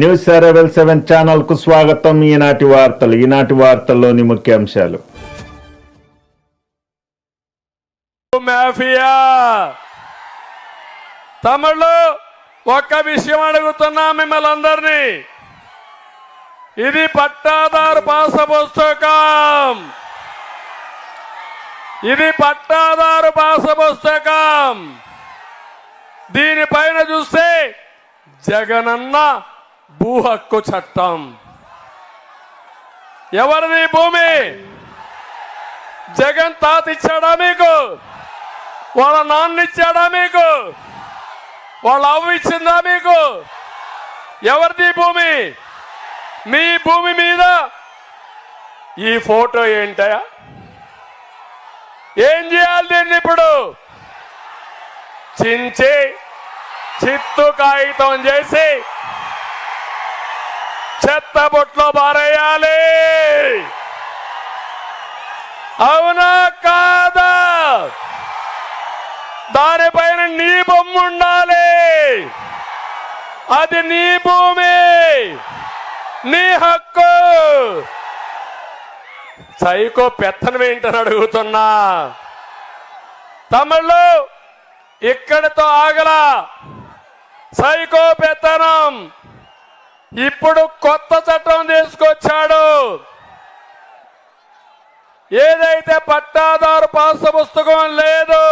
News seven seven ఛానల్కు స్వాగతం. ఈనాటి వార్తలు ఈనాటి వార్తల్లోని ముఖ్యాంశాలు. మాఫియా! తమిళ్ళు ఒక్క విషయం అడుగుతున్నా మిమ్మల్ని అందరినీ. ఇది పట్టాదారు పాస పుస్తకం ఇది పట్టాదారు పాస పుస్తకం దీనిపైన చూస్తే జగనన్న భూ హక్కు చట్టం ఎవరిది భూమి? జగన్ తాత ఇచ్చాడా మీకు? వాళ్ళ నాన్న ఇచ్చాడా మీకు? వాళ్ళ అవ్వ ఇచ్చిందా మీకు? ఎవరిది భూమి? మీ భూమి మీద? ఈ ఫోటో ఏంటయా ఏం చేయాలి దీన్ని ఇప్పుడు? చించి చిత్తు కాగితం చేసి చెత్త బొట్లో పారేయాలి. అవునా కాదా? దానిపైన నీ బొమ్మ ఉండాలి. అది నీ భూమి. నీ హక్కు. సైకో పెత్తనం ఏంటని అడుగుతున్నా. తమిళ్ళు ఇక్కడితో ఆగల. సైకో పెత్తనం. ఇప్పుడు కొత్త చట్టం తీసుకొచ్చాడు. ఏదైతే పట్టాదారు పాస పుస్తకం లేదు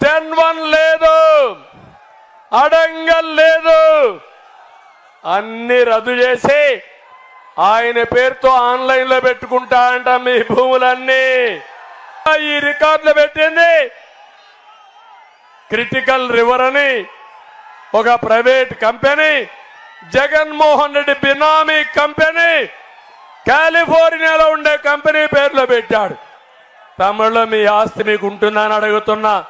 టెన్ వన్ లేదు అడంగల్ లేదు అన్ని రద్దు చేసి ఆయన పేరుతో ఆన్లైన్లో పెట్టుకుంటా అంట మీ భూములన్నీ. ఈ రికార్డులు పెట్టింది క్రిటికల్ రివర్ అని ఒక private company Jaganmohan Reddy benami company కాలిఫోర్నియాలో ఉండే కంపెనీ పేర్లో పెట్టాడు. తమిళలో మీ ఆస్తి మీకు ఉంటుందా అని అడుగుతున్నా.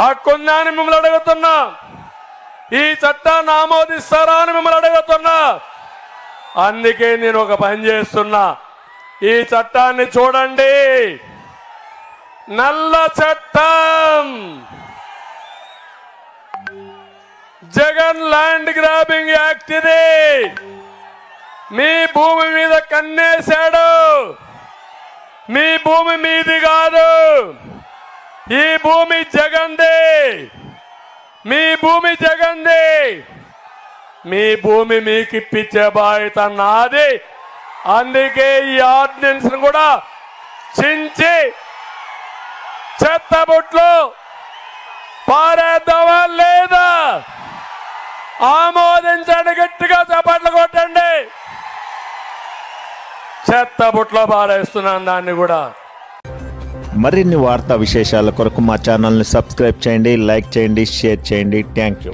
హక్కుందా అని మిమ్మల్ని అడుగుతున్నా. ఈ చట్టాన్ని ఆమోదిస్తారా అని మిమ్మల్ని అడుగుతున్నా. అందుకే నేను ఒక పని చేస్తున్నా. ఈ చట్టాన్ని చూడండి. నల్ల చట్టం. జగన్ ల్యాండ్ గ్రాబింగ్ యాక్ట్ ఇది. మీ భూమి మీద కన్నేశాడు. మీ భూమి మీది కాదు. ఈ భూమి జగంది. మీ భూమి జగంది. మీ భూమి మీకు ఇప్పించే బాధ్యత నాది. అందుకే ఈ ఆర్డినెన్స్ కూడా చించి చెత్తబుట్లు పారేద్దామా లేదా? ఆమోదించండి గట్టిగా చప్పట్లు కొట్టండి. చెత్త బుట్లో పారేస్తున్నాను దాన్ని కూడా. మరిన్ని వార్తా విశేషాల కొరకు మా ఛానల్ని సబ్స్క్రైబ్ చేయండి లైక్ చేయండి షేర్ చేయండి. Thank you.